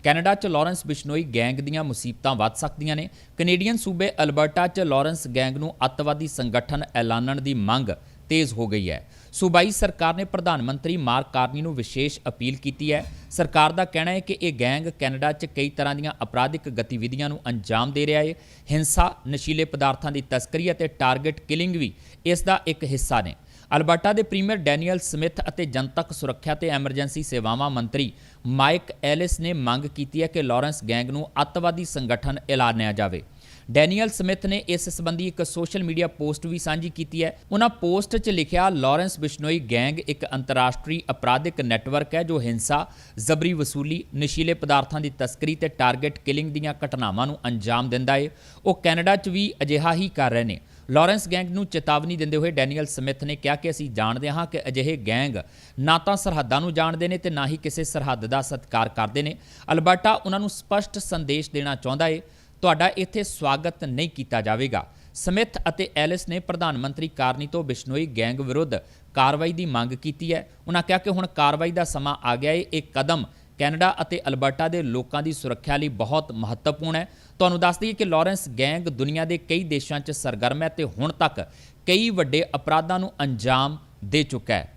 ਕੈਨੇਡਾ 'ਚ ਲਾਰੈਂਸ ਬਿਸ਼ਨੋਈ ਗੈਂਗ ਦੀਆਂ ਮੁਸੀਬਤਾਂ ਵੱਧ ਸਕਦੀਆਂ ਨੇ। ਕੈਨੇਡੀਅਨ ਸੂਬੇ ਅਲਬਰਟਾ 'ਚ ਲਾਰੈਂਸ ਗੈਂਗ ਨੂੰ ਅੱਤਵਾਦੀ ਸੰਗਠਨ ਐਲਾਨਣ ਦੀ ਮੰਗ ਤੇਜ਼ ਹੋ ਗਈ ਹੈ। ਸੂਬਾਈ ਸਰਕਾਰ ਨੇ ਪ੍ਰਧਾਨ ਮੰਤਰੀ ਮਾਰਕ ਕਾਰਨੀ ਨੂੰ ਵਿਸ਼ੇਸ਼ ਅਪੀਲ ਕੀਤੀ ਹੈ। ਸਰਕਾਰ ਦਾ ਕਹਿਣਾ ਹੈ ਕਿ ਇਹ ਗੈਂਗ ਕੈਨੇਡਾ 'ਚ ਕਈ ਤਰ੍ਹਾਂ ਦੀਆਂ ਅਪਰਾਧਿਕ ਗਤੀਵਿਧੀਆਂ ਨੂੰ ਅੰਜਾਮ ਦੇ ਰਿਹਾ ਹੈ। ਹਿੰਸਾ, ਨਸ਼ੀਲੇ ਪਦਾਰਥਾਂ ਦੀ ਤਸਕਰੀ ਅਤੇ ਟਾਰਗੇਟ ਕਿਲਿੰਗ ਵੀ ਇਸ ਦਾ ਇੱਕ ਹਿੱਸਾ ਨੇ। ਅਲਬਰਟਾ ਦੇ ਪ੍ਰੀਮੀਅਰ ਡੈਨੀਅਲ ਸਮਿਥ ਅਤੇ ਜਨਤਕ ਸੁਰੱਖਿਆ ਤੇ ਐਮਰਜੈਂਸੀ ਸੇਵਾਵਾਂ ਮੰਤਰੀ ਮਾਈਕ ਐਲਿਸ ਨੇ ਮੰਗ ਕੀਤੀ ਹੈ ਕਿ ਲਾਰੈਂਸ ਗੈਂਗ ਨੂੰ ਅੱਤਵਾਦੀ ਸੰਗਠਨ ਐਲਾਨਿਆ ਜਾਵੇ। ਡੈਨੀਅਲ ਸਮਿਥ ਨੇ ਇਸ ਸੰਬੰਧੀ ਇੱਕ ਸੋਸ਼ਲ ਮੀਡੀਆ ਪੋਸਟ ਵੀ ਸਾਂਝੀ ਕੀਤੀ ਹੈ। ਉਹਨਾਂ ਪੋਸਟ 'ਚ ਲਿਖਿਆ, ਲਾਰੈਂਸ ਬਿਸ਼ਨੋਈ ਗੈਂਗ ਇੱਕ ਅੰਤਰਰਾਸ਼ਟਰੀ ਅਪਰਾਧਿਕ ਨੈਟਵਰਕ ਹੈ ਜੋ ਹਿੰਸਾ, ਜ਼ਬਰੀ ਵਸੂਲੀ, ਨਸ਼ੀਲੇ ਪਦਾਰਥਾਂ ਦੀ ਤਸਕਰੀ ਤੇ ਟਾਰਗੇਟ ਕਿਲਿੰਗ ਦੀਆਂ ਘਟਨਾਵਾਂ ਨੂੰ ਅੰਜਾਮ ਦਿੰਦਾ ਹੈ ਉਹ ਕੈਨੇਡਾ 'ਚ ਵੀ ਅਜਿਹਾ ਹੀ ਕਰ ਰਹੇ ਨੇ। ਲਾਰੈਂਸ ਗੈਂਗ ਨੂੰ ਚੇਤਾਵਨੀ ਦਿੰਦੇ ਹੋਏ ਡੈਨੀਅਲ ਸਮਿਥ ਨੇ ਕਿਹਾ ਕਿ ਅਸੀਂ ਜਾਣਦੇ ਹਾਂ ਕਿ ਅਜਿਹੇ ਗੈਂਗ ਨਾ ਤਾਂ ਸਰਹੱਦਾਂ ਨੂੰ ਜਾਣਦੇ ਨੇ ਤੇ ਨਾ ਹੀ ਕਿਸੇ ਸਰਹੱਦ ਦਾ ਸਤਿਕਾਰ ਕਰਦੇ ਨੇ। ਅਲਬਰਟਾ, ਉਹਨਾਂ ਨੂੰ ਸਪਸ਼ਟ ਸੰਦੇਸ਼ ਦੇਣਾ ਚਾਹੁੰਦਾ ਏ, ਤੁਹਾਡਾ ਇੱਥੇ ਸਵਾਗਤ ਨਹੀਂ ਕੀਤਾ ਜਾਵੇਗਾ। ਸਮਿਥ ਅਤੇ ਐਲਿਸ ਨੇ ਪ੍ਰਧਾਨ ਮੰਤਰੀ ਕਾਰਨੀ ਤੋਂ ਬਿਸ਼ਨੋਈ ਗੈਂਗ ਵਿਰੁੱਧ ਕਾਰਵਾਈ ਦੀ ਮੰਗ ਕੀਤੀ ਹੈ। ਉਹਨਾਂ ਕਿਹਾ ਕਿ ਹੁਣ ਕਾਰਵਾਈ ਦਾ ਸਮਾਂ ਆ ਗਿਆ ਏ। ਇਹ ਕਦਮ ਕੈਨੇਡਾ ਅਤੇ ਅਲਬਰਟਾ ਦੇ ਲੋਕਾਂ ਦੀ ਸੁਰੱਖਿਆ ਲਈ ਬਹੁਤ ਮਹੱਤਵਪੂਰਨ ਹੈ। ਤੁਹਾਨੂੰ ਦੱਸ ਦਈਏ ਕਿ ਲਾਰੈਂਸ ਗੈਂਗ ਦੁਨੀਆ ਦੇ ਕਈ ਦੇਸ਼ਾਂ 'ਚ ਸਰਗਰਮ ਹੈ ਤੇ ਹੁਣ ਤੱਕ ਕਈ ਵੱਡੇ ਅਪਰਾਧਾਂ ਨੂੰ ਅੰਜਾਮ ਦੇ ਚੁੱਕਾ ਹੈ।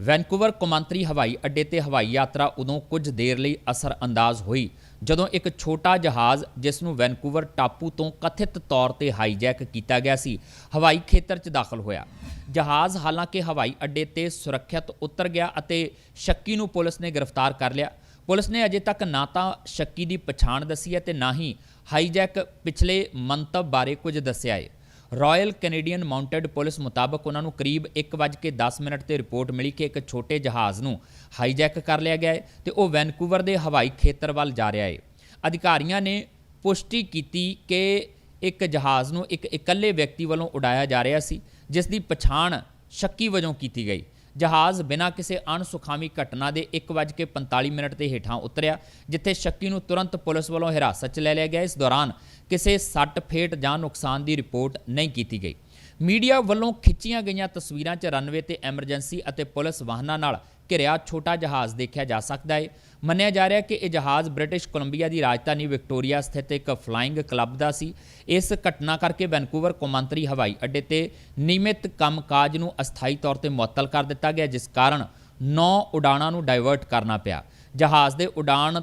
ਵੈਨਕੂਵਰ ਕੌਮਾਂਤਰੀ ਹਵਾਈ ਅੱਡੇ ਤੇ ਹਵਾਈ ਯਾਤਰਾ ਉਦੋਂ ਕੁਝ ਦੇਰ ਲਈ ਅਸਰਅੰਦਾਜ਼ ਹੋਈ, ਜਦੋਂ ਇੱਕ ਛੋਟਾ ਜਹਾਜ਼ ਜਿਸ ਨੂੰ ਵੈਨਕੂਵਰ ਟਾਪੂ ਤੋਂ ਕਥਿਤ ਤੌਰ ਤੇ ਹਾਈਜੈਕ ਕੀਤਾ ਗਿਆ ਸੀ, ਹਵਾਈ ਖੇਤਰ 'ਚ ਦਾਖਲ ਹੋਇਆ। ਜਹਾਜ਼ ਹਾਲਾਂਕਿ ਹਵਾਈ ਅੱਡੇ ਤੇ ਸੁਰੱਖਿਅਤ ਉਤਰ ਗਿਆ ਅਤੇ ਸ਼ੱਕੀ ਨੂੰ ਪੁਲਿਸ ਨੇ ਗ੍ਰਿਫਤਾਰ ਕਰ ਲਿਆ। ਪੁਲਿਸ ਨੇ ਅਜੇ ਤੱਕ ਨਾ ਤਾਂ ਸ਼ੱਕੀ ਦੀ ਪਛਾਣ ਦੱਸੀ ਹੈ ਤੇ ਨਾ ਹੀ ਹਾਈਜੈਕ ਪਿਛਲੇ ਮੰਤਵ ਬਾਰੇ ਕੁਝ ਦੱਸਿਆ ਹੈ। ਰਾਇਲ ਕੈਨੇਡੀਅਨ ਮਾਊਂਟਡ ਪੁਲਿਸ ਮੁਤਾਬਕ ਉਹਨਾਂ ਨੂੰ ਕਰੀਬ 1:10 ਮਿੰਟ ਤੇ ਰਿਪੋਰਟ ਮਿਲੀ ਕਿ ਇੱਕ ਛੋਟੇ ਜਹਾਜ਼ ਨੂੰ ਹਾਈਜੈਕ ਕਰ ਲਿਆ ਗਿਆ ਹੈ ਤੇ ਉਹ ਵੈਨਕੂਵਰ ਦੇ ਹਵਾਈ ਖੇਤਰ ਵੱਲ ਜਾ ਰਿਹਾ ਹੈ। ਅਧਿਕਾਰੀਆਂ ਨੇ ਪੁਸ਼ਟੀ ਕੀਤੀ ਕਿ ਇੱਕ ਜਹਾਜ਼ ਨੂੰ ਇੱਕ ਇਕੱਲੇ ਵਿਅਕਤੀ ਵੱਲੋਂ ਉਡਾਇਆ ਜਾ ਰਿਹਾ ਸੀ, ਜਿਸ ਦੀ ਪਛਾਣ ਸ਼ੱਕੀ ਵਜੋਂ ਕੀਤੀ ਗਈ। ਜਹਾਜ਼ ਬਿਨਾਂ ਕਿਸੇ ਅਣਸੁਖਾਵੀ ਘਟਨਾ ਦੇ 1:45 ਮਿੰਟ ਤੇ ਹੇਠਾਂ ਉਤਰਿਆ, ਜਿੱਥੇ ਸ਼ੱਕੀ ਨੂੰ ਤੁਰੰਤ ਪੁਲਿਸ ਵੱਲੋਂ ਹਿਰਾਸਤ 'ਚ ਲੈ ਲਿਆ ਗਿਆ। ਇਸ ਦੌਰਾਨ ਕਿਸੇ ਸੱਟ, ਫੇਟ ਜਾਂ ਨੁਕਸਾਨ ਦੀ ਰਿਪੋਰਟ ਨਹੀਂ ਕੀਤੀ ਗਈ। ਮੀਡੀਆ ਵੱਲੋਂ ਖਿੱਚੀਆਂ ਗਈਆਂ ਤਸਵੀਰਾਂ 'ਚ ਰਨਵੇ ਤੇ ਐਮਰਜੈਂਸੀ ਅਤੇ ਪੁਲਿਸ ਵਾਹਨਾਂ ਨਾਲ ਘਿਰਿਆ ਛੋਟਾ ਜਹਾਜ਼ ਦੇਖਿਆ ਜਾ ਸਕਦਾ ਹੈ। ਮੰਨਿਆ ਜਾ ਰਿਹਾ ਕਿ ਇਹ ਜਹਾਜ਼ ਬ੍ਰਿਟਿਸ਼ ਕੋਲੰਬੀਆ ਦੀ ਰਾਜਧਾਨੀ ਵਿਕਟੋਰੀਆ ਸਥਿਤ ਇੱਕ ਫਲਾਈਂਗ ਕਲੱਬ ਦਾ ਸੀ। ਇਸ ਘਟਨਾ ਕਰਕੇ ਵੈਨਕੂਵਰ ਕੌਮਾਂਤਰੀ ਹਵਾਈ ਅੱਡੇ ਤੇ ਨਿਯਮਿਤ ਕੰਮਕਾਜ ਨੂੰ ਅਸਥਾਈ ਤੌਰ ਤੇ ਮੁਅੱਤਲ ਕਰ ਦਿੱਤਾ ਗਿਆ, ਜਿਸ ਕਾਰਨ 9 ਉਡਾਣਾਂ ਨੂੰ ਡਾਇਵਰਟ ਕਰਨਾ ਪਿਆ। ਜਹਾਜ਼ ਦੇ ਉਡਾਣ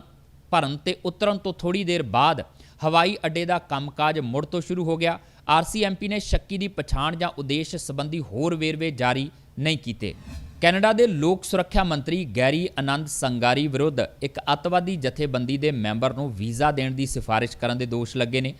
ਭਰਨ ਤੇ ਉਤਰਨ ਤੋਂ ਥੋੜੀ ਦੇਰ ਬਾਅਦ ਹਵਾਈ ਅੱਡੇ ਦਾ ਕੰਮਕਾਜ ਮੁੜ ਤੋਂ ਸ਼ੁਰੂ ਹੋ ਗਿਆ। ਆਰਸੀਐਮਪੀ ਨੇ ਸ਼ੱਕੀ ਦੀ ਪਛਾਣ ਜਾਂ ਉਦੇਸ਼ ਸੰਬੰਧੀ ਹੋਰ ਵੇਰਵੇ ਜਾਰੀ ਨਹੀਂ ਕੀਤੇ। ਕੈਨੇਡਾ ਦੇ ਲੋਕ ਸੁਰੱਖਿਆ ਮੰਤਰੀ ਗੈਰੀ ਆਨੰਦ ਸੰਗਾਰੀ ਵਿਰੁੱਧ ਇੱਕ ਅੱਤਵਾਦੀ ਜਥੇਬੰਦੀ ਦੇ ਮੈਂਬਰ ਨੂੰ ਵੀਜ਼ਾ ਦੇਣ ਦੀ ਸਿਫਾਰਿਸ਼ ਕਰਨ ਦੇ ਦੋਸ਼ ਲੱਗੇ ਨੇ।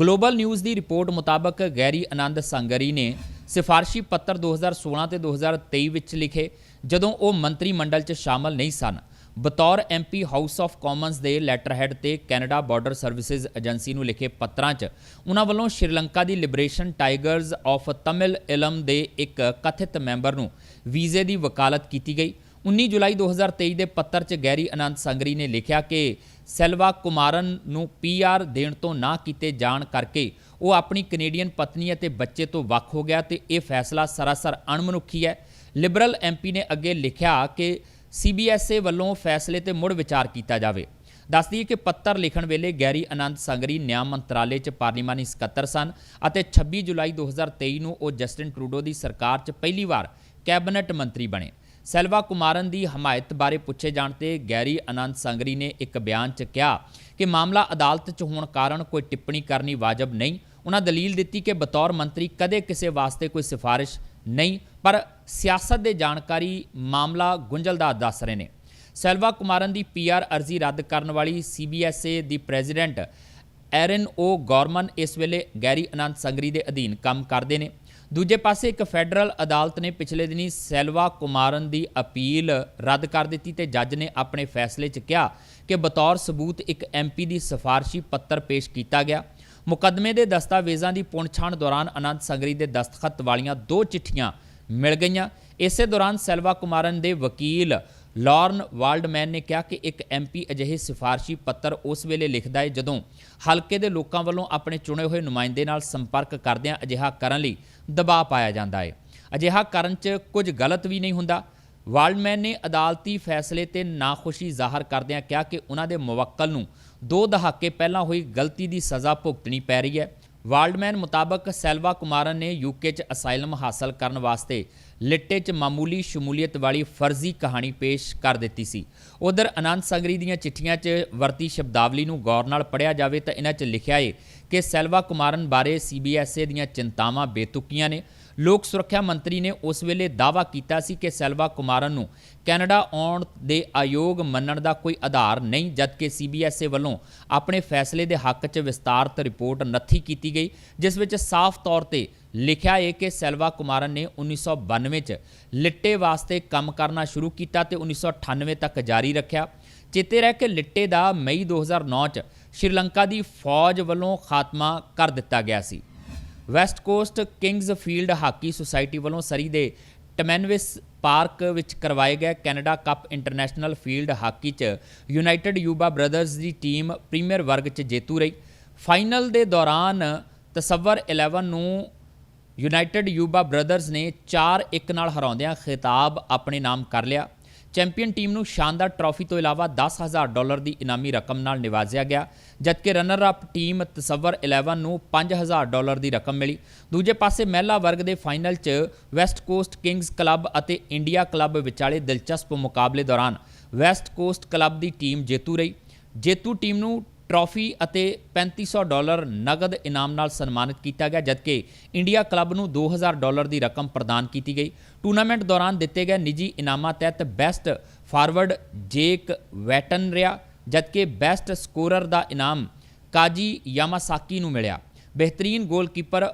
ਗਲੋਬਲ ਨਿਊਜ਼ ਦੀ ਰਿਪੋਰਟ ਮੁਤਾਬਕ ਗੈਰੀ ਆਨੰਦ ਸੰਗਰੀ ਨੇ ਸਿਫਾਰਸ਼ੀ ਪੱਤਰ 2016 ਤੇ 2023 ਵਿੱਚ ਲਿਖੇ, ਜਦੋਂ ਉਹ ਮੰਤਰੀ ਮੰਡਲ 'ਚ ਸ਼ਾਮਲ ਨਹੀਂ ਸਨ ਬਤੌਰ ਐਮਪੀ ਹਾਊਸ ਆਫ ਕਾਮਨਸ ਦੇ ਲੈਟਰਹੈਡ ਤੇ ਕੈਨੇਡਾ ਬਾਰਡਰ ਸਰਵਿਸਿਜ਼ ਏਜੰਸੀ ਨੂੰ ਲਿਖੇ ਪੱਤਰਾਂ 'ਚ ਉਹਨਾਂ ਵੱਲੋਂ ਸ਼੍ਰੀਲੰਕਾ ਦੀ liberation tigers of Tamil Eelam ਦੇ ਇੱਕ ਕਥਿਤ ਮੈਂਬਰ ਨੂੰ ਵੀਜ਼ੇ ਦੀ ਵਕਾਲਤ ਕੀਤੀ ਗਈ। 19 ਜੁਲਾਈ 2023 ਦੇ ਪੱਤਰ 'ਚ ਗੈਰੀ ਆਨੰਦ ਸੰਗਰੀ ਨੇ ਲਿਖਿਆ ਕਿ ਸੈਲਵਾ ਕੁਮਾਰਨ ਨੂੰ ਪੀਆਰ ਦੇਣ ਤੋਂ ਨਾ ਕੀਤੇ ਜਾਣ ਕਰਕੇ ਉਹ ਆਪਣੀ ਕੈਨੇਡੀਅਨ ਪਤਨੀ ਅਤੇ ਬੱਚੇ ਤੋਂ ਵੱਖ ਹੋ ਗਿਆ ਤੇ ਇਹ ਫੈਸਲਾ ਸਰਾਸਰ ਅਣਮਨੁੱਖੀ ਹੈ। ਲਿਬਰਲ ਐਮਪੀ ਨੇ ਅੱਗੇ ਲਿਖਿਆ ਕਿ ਸੀਬੀਐਸਏ ਵੱਲੋਂ ਫੈਸਲੇ ਤੇ ਮੁੜ ਵਿਚਾਰ ਕੀਤਾ ਜਾਵੇ। ਦੱਸਦੀ ਦਈਏ ਕਿ ਪੱਤਰ ਲਿਖਣ ਵੇਲੇ ਗੈਰੀ ਆਨੰਦ ਸੰਗਰੀ ਨਿਆਂ ਮੰਤਰਾਲੇ 'ਚ ਪਾਰਲੀਮਾਨੀ ਸਕੱਤਰ ਸਨ ਅਤੇ 26 ਜੁਲਾਈ 2023 ਨੂੰ ਉਹ ਜਸਟਿਨ ਟਰੂਡੋ ਦੀ ਸਰਕਾਰ 'ਚ ਪਹਿਲੀ ਵਾਰ ਕੈਬਨਿਟ ਮੰਤਰੀ ਬਣੇ। ਸੈਲਵਾ ਕੁਮਾਰਨ ਦੀ ਹਮਾਇਤ ਬਾਰੇ ਪੁੱਛੇ ਜਾਣ ਤੇ ਗੈਰੀ ਆਨੰਦ ਸੰਗਰੀ ਨੇ ਇੱਕ ਬਿਆਨ 'ਚ ਕਿਹਾ ਕਿ ਮਾਮਲਾ ਅਦਾਲਤ 'ਚ ਹੋਣ ਕਾਰਨ ਕੋਈ ਟਿੱਪਣੀ ਕਰਨੀ ਵਾਜਬ ਨਹੀਂ। ਉਹਨਾਂ ਦਲੀਲ ਦਿੱਤੀ ਕਿ ਬਤੌਰ ਮੰਤਰੀ ਕਦੇ ਕਿਸੇ ਵਾਸਤੇ ਕੋਈ ਸਿਫਾਰਿਸ਼ ਨਹੀਂ, ਪਰ ਸਿਆਸਤ ਦੇ ਜਾਣਕਾਰੀ ਮਾਮਲਾ ਗੁੰਝਲਦਾਰ ਦੱਸ ਰਹੇ ਨੇ। ਸੈਲਵਾ ਕੁਮਾਰਨ ਦੀ ਪੀਆਰ ਅਰਜ਼ੀ ਰੱਦ ਕਰਨ ਵਾਲੀ ਸੀਬੀਐਸਏ ਦੀ ਪ੍ਰੈਜ਼ੀਡੈਂਟ ਐਰਨ ਓ ਗੌਰਮਨ ਇਸ ਵੇਲੇ ਗੈਰੀ ਆਨੰਦ ਸੰਗਰੀ ਦੇ ਅਧੀਨ ਕੰਮ ਕਰਦੇ ਨੇ। ਦੂਜੇ ਪਾਸੇ ਇੱਕ ਫੈਡਰਲ ਅਦਾਲਤ ਨੇ ਪਿਛਲੇ ਦਿਨੀ ਸੈਲਵਾ ਕੁਮਾਰਨ ਦੀ ਅਪੀਲ ਰੱਦ ਕਰ ਦਿੱਤੀ ਤੇ ਜੱਜ ਨੇ ਆਪਣੇ ਫੈਸਲੇ 'ਚ ਕਿਹਾ ਕਿ ਬਤੌਰ ਸਬੂਤ ਇੱਕ ਐਮਪੀ ਦੀ ਸਿਫਾਰਸ਼ੀ ਪੱਤਰ ਪੇਸ਼ ਕੀਤਾ ਗਿਆ। ਮੁਕੱਦਮੇ ਦੇ ਦਸਤਾਵੇਜ਼ਾਂ ਦੀ ਪੁਣਛਾਣ ਦੌਰਾਨ ਆਨੰਦ ਸੰਗਰੀ ਦੇ ਦਸਤਖਤ ਵਾਲੀਆਂ ਦੋ ਚਿੱਠੀਆਂ ਮਿਲ ਗਈਆਂ। ਇਸੇ ਦੌਰਾਨ ਸੈਲਵਾ ਕੁਮਾਰਨ ਦੇ ਵਕੀਲ ਲਾਰਨ ਵਾਲਡਮੈਨ ਨੇ ਕਿਹਾ ਕਿ ਇੱਕ ਐਮਪੀ ਅਜਿਹੇ ਸਿਫਾਰਸ਼ੀ ਪੱਤਰ ਉਸ ਵੇਲੇ ਲਿਖਦਾ ਹੈ ਜਦੋਂ ਹਲਕੇ ਦੇ ਲੋਕਾਂ ਵੱਲੋਂ ਆਪਣੇ ਚੁਣੇ ਹੋਏ ਨੁਮਾਇੰਦੇ ਨਾਲ ਸੰਪਰਕ ਕਰਦਿਆਂ ਅਜਿਹਾ ਕਰਨ ਲਈ ਦਬਾਅ ਪਾਇਆ ਜਾਂਦਾ ਹੈ। ਅਜਿਹਾ ਕਰਨ 'ਚ ਕੁਝ ਗਲਤ ਵੀ ਨਹੀਂ ਹੁੰਦਾ। ਵਾਲਡਮੈਨ ਨੇ ਅਦਾਲਤੀ ਫੈਸਲੇ ਤੇ ਨਾਖੁਸ਼ੀ ਜ਼ਾਹਰ ਕਰਦਿਆਂ ਕਿਹਾ ਕਿ ਉਹਨਾਂ ਦੇ ਮੁਵੱਕਲ ਨੂੰ ਦੋ ਦਹਾਕੇ ਪਹਿਲਾਂ ਹੋਈ ਗਲਤੀ ਦੀ ਸਜ਼ਾ ਭੁਗਤਣੀ ਪੈ ਰਹੀ ਹੈ। ਵਾਲਡਮੈਨ ਮੁਤਾਬਕ ਸੈਲਵਾ ਕੁਮਾਰਨ ਨੇ ਯੂਕੇ 'ਚ ਅਸਾਈਲਮ ਹਾਸਲ ਕਰਨ ਵਾਸਤੇ ਲਿੱਟੇ 'ਚ ਮਾਮੂਲੀ ਸ਼ਮੂਲੀਅਤ ਵਾਲੀ ਫਰਜ਼ੀ ਕਹਾਣੀ ਪੇਸ਼ ਕਰ ਦਿੱਤੀ ਸੀ। ਉਧਰ ਆਨੰਦ ਸੰਗਰੀ ਦੀਆਂ ਚਿੱਠੀਆਂ 'ਚ ਵਰਤੀ ਸ਼ਬਦਾਵਲੀ ਨੂੰ ਗੌਰ ਨਾਲ ਪੜ੍ਹਿਆ ਜਾਵੇ ਤਾਂ ਇਹਨਾਂ 'ਚ ਲਿਖਿਆ ਏ ਕਿ ਸੈਲਵਾ ਕੁਮਾਰਨ ਬਾਰੇ ਸੀਬੀਐਸਏ ਦੀਆਂ ਚਿੰਤਾਵਾਂ ਬੇਤੁਕੀਆਂ ਨੇ। ਲੋਕ ਸੁਰੱਖਿਆ ਮੰਤਰੀ ਨੇ ਉਸ ਵੇਲੇ ਦਾਅਵਾ ਕੀਤਾ ਸੀ ਕਿ ਸੈਲਵਾ ਕੁਮਾਰਨ ਨੂੰ ਕੈਨੇਡਾ ਆਉਣ ਦੇ ਆਯੋਗ ਮੰਨਣ ਦਾ ਕੋਈ ਆਧਾਰ ਨਹੀਂ, ਜਦਕਿ ਸੀਬੀਐਸਏ ਵੱਲੋਂ ਆਪਣੇ ਫੈਸਲੇ ਦੇ ਹੱਕ 'ਚ ਵਿਸਤਾਰਤ ਰਿਪੋਰਟ ਨੱਥੀ ਕੀਤੀ ਗਈ, ਜਿਸ ਵਿੱਚ ਸਾਫ਼ ਤੌਰ ਤੇ ਲਿਖਿਆ ਹੈ ਕਿ ਸੈਲਵਾ ਕੁਮਾਰਨ ਨੇ 1992 'ਚ ਲਿੱਟੇ ਵਾਸਤੇ ਕੰਮ ਕਰਨਾ ਸ਼ੁਰੂ ਕੀਤਾ ਤੇ 1998 ਤੱਕ ਜਾਰੀ ਰੱਖਿਆ। ਚੇਤੇ ਰਹਿ ਕਿ ਲਿੱਟੇ ਦਾ ਮਈ 2009 'ਚ ਸ਼੍ਰੀਲੰਕਾ ਦੀ ਫੌਜ ਵੱਲੋਂ ਖਾਤਮਾ ਕਰ ਦਿੱਤਾ ਗਿਆ ਸੀ। West Coast Kings Field Hockey Society ਵੱਲੋਂ ਸਰੀ ਦੇ ਟਮੈਨਵਿਸ ਪਾਰਕ ਵਿੱਚ ਕਰਵਾਏ ਗਏ Canada Cup International Field Hockey 'ਚ ਯੂਨਾਈਟਿਡ ਯੂਬਾ ਬ੍ਰਦਰਜ਼ ਦੀ ਟੀਮ ਪ੍ਰੀਮੀਅਰ ਵਰਗ 'ਚ ਜੇਤੂ ਰਹੀ। ਫਾਈਨਲ ਦੇ ਦੌਰਾਨ ਤਸੱਵਰ 11 ਨੂੰ ਯੂਨਾਈਟਿਡ ਯੂਬਾ ਬ੍ਰਦਰਜ਼ ਨੇ 4-1 ਨਾਲ ਹਰਾਉਂਦਿਆਂ ਖਿਤਾਬ ਆਪਣੇ ਨਾਮ ਕਰ ਲਿਆ। ਚੈਂਪੀਅਨ ਟੀਮ ਨੂੰ ਸ਼ਾਨਦਾਰ ਟਰਾਫੀ ਤੋਂ ਇਲਾਵਾ 10000 ਡਾਲਰ ਦੀ ਇਨਾਮੀ ਰਕਮ ਨਾਲ ਨਿਵਾਜ਼ਿਆ ਗਿਆ, ਜਦਕਿ ਰਨਰ ਅਪ ਟੀਮ ਤਸੱਵਰ 11 ਨੂੰ 5000 ਡਾਲਰ ਦੀ ਰਕਮ ਮਿਲੀ। ਦੂਜੇ ਪਾਸੇ ਮਹਿਲਾ ਵਰਗ ਦੇ ਫਾਈਨਲ 'ਚ ਵੈਸਟ ਕੋਸਟ ਕਿੰਗਜ਼ ਕਲੱਬ ਅਤੇ ਇੰਡੀਆ ਕਲੱਬ ਵਿਚਾਲੇ ਦਿਲਚਸਪ ਮੁਕਾਬਲੇ ਦੌਰਾਨ ਵੈਸਟ ਕੋਸਟ ਕਲੱਬ ਦੀ ਟੀਮ ਜੇਤੂ ਰਹੀ। ਜੇਤੂ ਟੀਮ ਨੂੰ ਟਰਾਫੀ ਅਤੇ 3500 ਡਾਲਰ ਨਗਦ ਇਨਾਮ ਨਾਲ ਸਨਮਾਨਿਤ ਕੀਤਾ ਗਿਆ, ਜਦਕਿ ਇੰਡੀਆ ਕਲੱਬ ਨੂੰ 2000 ਡਾਲਰ ਦੀ ਰਕਮ ਪ੍ਰਦਾਨ ਕੀਤੀ ਗਈ। ਟੂਰਨਾਮੈਂਟ ਦੌਰਾਨ ਦਿੱਤੇ ਗਏ ਨਿੱਜੀ ਇਨਾਮਾਂ ਤਹਿਤ ਬੈਸਟ ਫਾਰਵਰਡ ਜੇਕ ਵੈਟਨ ਰਿਹਾ, ਜਦਕਿ ਬੈਸਟ ਸਕੋਰਰ ਦਾ ਇਨਾਮ ਕਾਜੀ ਯਾਮਾਸਾਕੀ ਨੂੰ ਮਿਲਿਆ। ਬਿਹਤਰੀਨ ਗੋਲਕੀਪਰ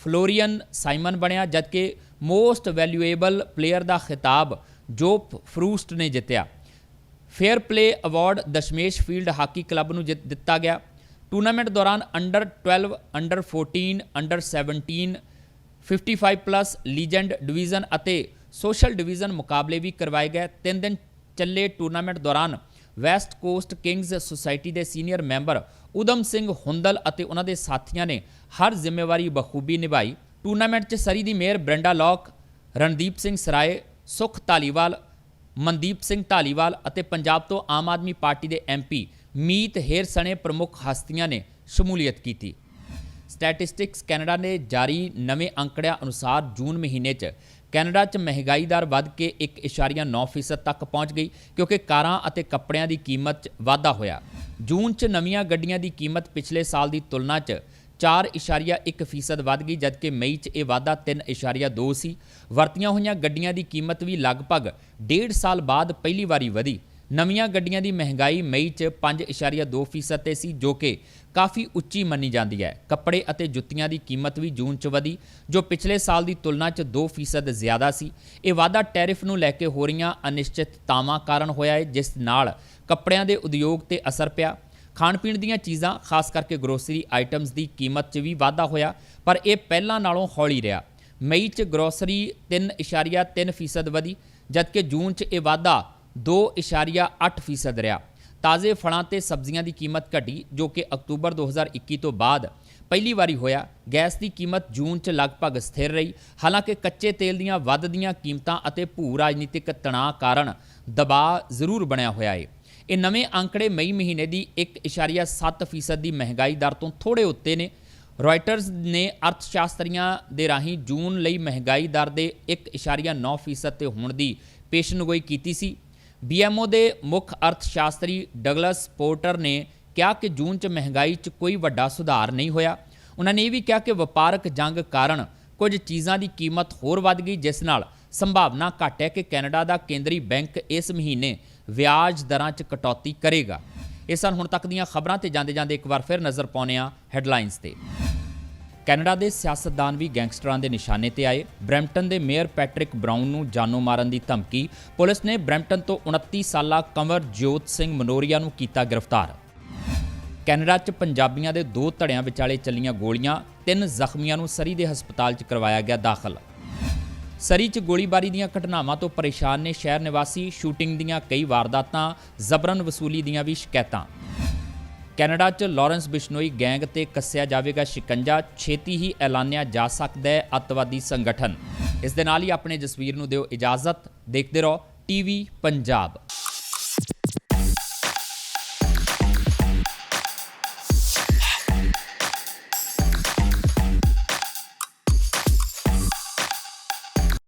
ਫਲੋਰੀਅਨ ਸਾਈਮਨ ਬਣਿਆ, ਜਦਕਿ ਮੋਸਟ ਵੈਲਿਊਏਬਲ ਪਲੇਅਰ ਦਾ ਖਿਤਾਬ ਜੋਪ ਫਰੂਸਟ ਨੇ ਜਿੱਤਿਆ। Fair play award Dashmesh field hockey club ਨੂੰ ਜਿੱਤ ਦਿੱਤਾ ਗਿਆ। ਟੂਰਨਾਮੈਂਟ ਦੌਰਾਨ under 12 under 14 under 17 55 plus legend division ਅਤੇ ਸੋਸ਼ਲ ਡਿਵੀਜ਼ਨ ਮੁਕਾਬਲੇ ਵੀ ਕਰਵਾਏ ਗਏ। ਤਿੰਨ ਦਿਨ ਚੱਲੇ ਟੂਰਨਾਮੈਂਟ ਦੌਰਾਨ ਵੈਸਟ ਕੋਸਟ ਕਿੰਗਜ਼ ਸੁਸਾਇਟੀ ਦੇ ਸੀਨੀਅਰ ਮੈਂਬਰ ਉਦਮ ਸਿੰਘ ਹੁੰਦਲ ਅਤੇ ਉਹਨਾਂ ਦੇ ਸਾਥੀਆਂ ਨੇ ਹਰ ਜ਼ਿੰਮੇਵਾਰੀ ਬਖੂਬੀ ਨਿਭਾਈ। ਟੂਰਨਾਮੈਂਟ 'ਚ ਸਰੀ ਦੀ mayor Brenda Locke Randeep Singh Sarai Sukh Dhaliwal Mandeep Singh Dhaliwal ਅਤੇ ਪੰਜਾਬ ਤੋਂ ਆਮ ਆਦਮੀ ਪਾਰਟੀ ਦੇ ਐਮਪੀ ਮੀਤ ਹੇਰ ਸਣੇ ਪ੍ਰਮੁੱਖ ਹਸਤੀਆਂ ਨੇ ਸ਼ਮੂਲੀਅਤ ਕੀਤੀ। ਸਟੈਟਿਸਟਿਕਸ ਕੈਨੇਡਾ ਨੇ ਜਾਰੀ ਨਵੇਂ ਅੰਕੜਿਆਂ ਅਨੁਸਾਰ ਜੂਨ ਮਹੀਨੇ 'ਚ ਕੈਨੇਡਾ 'ਚ ਮਹਿੰਗਾਈ ਦਰ ਵੱਧ ਕੇ 1.9% ਤੱਕ ਪਹੁੰਚ ਗਈ ਕਿਉਂਕਿ ਕਾਰਾਂ ਅਤੇ ਕੱਪੜਿਆਂ ਦੀ ਕੀਮਤ 'ਚ ਵਾਧਾ ਹੋਇਆ। ਜੂਨ 'ਚ ਨਵੀਆਂ ਗੱਡੀਆਂ ਦੀ ਕੀਮਤ ਪਿਛਲੇ ਸਾਲ ਦੀ ਤੁਲਨਾ 'ਚ 4.1% ਵੱਧ ਗਈ, ਜਦਕਿ ਮਈ 'ਚ ਇਹ ਵਾਧਾ 3.2 ਸੀ। ਵਰਤੀਆਂ ਹੋਈਆਂ ਗੱਡੀਆਂ ਦੀ ਕੀਮਤ ਵੀ ਲਗਭਗ ਡੇਢ ਸਾਲ ਬਾਅਦ ਪਹਿਲੀ ਵਾਰੀ ਵਧੀ। ਨਵੀਆਂ ਗੱਡੀਆਂ ਦੀ ਮਹਿੰਗਾਈ ਮਈ 'ਚ 5.2% ਤੇ ਸੀ, ਜੋ ਕਿ ਕਾਫੀ ਉੱਚੀ ਮੰਨੀ ਜਾਂਦੀ ਹੈ। ਕੱਪੜੇ ਅਤੇ ਜੁੱਤੀਆਂ ਦੀ ਕੀਮਤ ਵੀ ਜੂਨ 'ਚ ਵਧੀ, ਜੋ ਪਿਛਲੇ ਸਾਲ ਦੀ ਤੁਲਨਾ 'ਚ 2% ਜ਼ਿਆਦਾ ਸੀ। ਇਹ ਵਾਧਾ ਟੈਰਿਫ ਨੂੰ ਲੈ ਕੇ ਹੋ ਰਹੀਆਂ ਅਨਿਸ਼ਚਿਤਤਾਵਾਂ ਕਾਰਨ ਹੋਇਆ ਹੈ ਜਿਸ ਨਾਲ ਕੱਪੜਿਆਂ ਦੇ ਉਦਯੋਗ ਤੇ ਅਸਰ ਪਿਆ। ਖਾਣ ਪੀਣ ਦੀਆਂ ਚੀਜ਼ਾਂ, ਖਾਸ ਕਰਕੇ ਗਰੋਸਰੀ ਆਈਟਮਸ ਦੀ ਕੀਮਤ 'ਚ ਵੀ ਵਾਧਾ ਹੋਇਆ, ਪਰ ਇਹ ਪਹਿਲਾਂ ਨਾਲੋਂ ਹੌਲੀ ਰਿਹਾ। ਮਈ 'ਚ ਗਰੋਸਰੀ 3.3% ਵਧੀ, ਜਦਕਿ ਜੂਨ 'ਚ ਇਹ ਵਾਧਾ 2.8% ਰਿਹਾ। ਤਾਜ਼ੇ ਫਲਾਂ ਤੇ ਸਬਜ਼ੀਆਂ ਦੀ ਕੀਮਤ ਘਟੀ, ਜੋ ਕਿ ਅਕਤੂਬਰ 2021 ਤੋਂ ਬਾਅਦ ਪਹਿਲੀ ਵਾਰੀ ਹੋਇਆ। ਗੈਸ ਦੀ ਕੀਮਤ ਜੂਨ 'ਚ ਲਗਭਗ ਸਥਿਰ ਰਹੀ। ਹਾਲਾਂਕਿ ਕੱਚੇ ਤੇਲ ਦੀਆਂ ਵੱਧਦੀਆਂ ਕੀਮਤਾਂ ਅਤੇ ਭੂ ਰਾਜਨੀਤਿਕ ਤਣਾਅ ਕਾਰਨ ਦਬਾਅ ਜ਼ਰੂਰ ਬਣਿਆ ਹੋਇਆ ਹੈ ਇਹ ਨਵੇਂ ਅੰਕੜੇ ਮਈ ਮਹੀਨੇ ਦੀ 1.7% ਦੀ ਮਹਿੰਗਾਈ ਦਰ ਤੋਂ ਥੋੜੇ ਉੱਤੇ ਨੇ। ਰਾਇਟਰਸ ਨੇ ਅਰਥਸ਼ਾਸਤਰੀਆਂ ਦੇ ਰਾਹੀਂ ਜੂਨ ਲਈ ਮਹਿੰਗਾਈ ਦਰ ਦੇ 1.9% ਤੇ ਹੋਣ ਦੀ ਪੇਸ਼ਨਗੋਈ ਕੀਤੀ ਸੀ। ਬੀਐਮਓ ਦੇ ਮੁੱਖ ਅਰਥਸ਼ਾਸਤਰੀ ਡਗਲਸ ਪੋਰਟਰ ਨੇ ਕਿਹਾ ਕਿ ਜੂਨ 'ਚ ਮਹਿੰਗਾਈ 'ਚ ਕੋਈ ਵੱਡਾ ਸੁਧਾਰ ਨਹੀਂ ਹੋਇਆ। ਉਹਨਾਂ ਨੇ ਇਹ ਵੀ ਕਿਹਾ ਕਿ ਵਪਾਰਕ ਜੰਗ ਕਾਰਨ ਕੁਝ ਚੀਜ਼ਾਂ ਦੀ ਕੀਮਤ ਹੋਰ ਵੱਧ ਗਈ, ਜਿਸ ਨਾਲ ਸੰਭਾਵਨਾ ਘੱਟ ਹੈ ਕਿ ਕੈਨੇਡਾ ਦਾ ਕੇਂਦਰੀ ਬੈਂਕ ਇਸ ਮਹੀਨੇ ਵਿਆਜ ਦਰਾਂ 'ਚ ਕਟੌਤੀ ਕਰੇਗਾ। ਇਹ ਸਨ ਹੁਣ ਤੱਕ ਦੀਆਂ ਖਬਰਾਂ ਤੇ ਜਾਂਦੇ ਜਾਂਦੇ ਇੱਕ ਵਾਰ ਫਿਰ ਨਜ਼ਰ ਪਾਉਂਦੇ ਹਾਂ ਹੈਡਲਾਈਨਸ ਤੇ। ਕੈਨੇਡਾ ਦੇ ਸਿਆਸਤਦਾਨ ਵੀ ਗੈਂਗਸਟਰਾਂ ਦੇ ਨਿਸ਼ਾਨੇ ਤੇ ਆਏ। ਬ੍ਰੈਂਪਟਨ ਦੇ ਮੇਅਰ ਪੈਟਰਿਕ ਬਰਾਊਨ ਨੂੰ ਜਾਨੋਂ ਮਾਰਨ ਦੀ ਧਮਕੀ। ਪੁਲਿਸ ਨੇ ਬ੍ਰੈਂਪਟਨ ਤੋਂ 29 ਸਾਲਾ ਕੰਵਰ ਜੋਤ ਸਿੰਘ ਮਨੋਰੀਆ ਨੂੰ ਕੀਤਾ ਗ੍ਰਿਫਤਾਰ। ਕੈਨੇਡਾ 'ਚ ਪੰਜਾਬੀਆਂ ਦੇ ਦੋ ਧੜਿਆਂ ਵਿਚਾਲੇ ਚੱਲੀਆਂ ਗੋਲੀਆਂ, ਤਿੰਨ ਜ਼ਖਮੀਆਂ ਨੂੰ ਸਰੀ ਦੇ ਹਸਪਤਾਲ 'ਚ ਕਰਵਾਇਆ ਗਿਆ ਦਾਖਲ। ਸਰੀ 'ਚ ਗੋਲੀਬਾਰੀ ਦੀਆਂ ਘਟਨਾਵਾਂ ਤੋਂ ਪਰੇਸ਼ਾਨ ਨੇ ਸ਼ਹਿਰ ਨਿਵਾਸੀ, ਸ਼ੂਟਿੰਗ ਦੀਆਂ ਕਈ ਵਾਰਦਾਤਾਂ, ਜ਼ਬਰਨ ਵਸੂਲੀ ਦੀਆਂ ਵੀ ਸ਼ਿਕਾਇਤਾਂ। ਕੈਨੇਡਾ 'ਚ ਲਾਰੈਂਸ ਬਿਸ਼ਨੋਈ ਗੈਂਗ ਤੇ ਕੱਸਿਆ ਜਾਵੇਗਾ ਸ਼ਿਕੰਜਾ, ਛੇਤੀ ਹੀ ਐਲਾਨਿਆ ਜਾ ਸਕਦਾ ਹੈ ਅੱਤਵਾਦੀ ਸੰਗਠਨ। ਇਸ ਦੇ ਨਾਲ ਹੀ ਆਪਣੇ ਜਸਵੀਰ ਨੂੰ ਦਿਓ ਇਜਾਜ਼ਤ। ਦੇਖਦੇ ਰਹੋ, ਟੀਵੀ ਪੰਜਾਬ।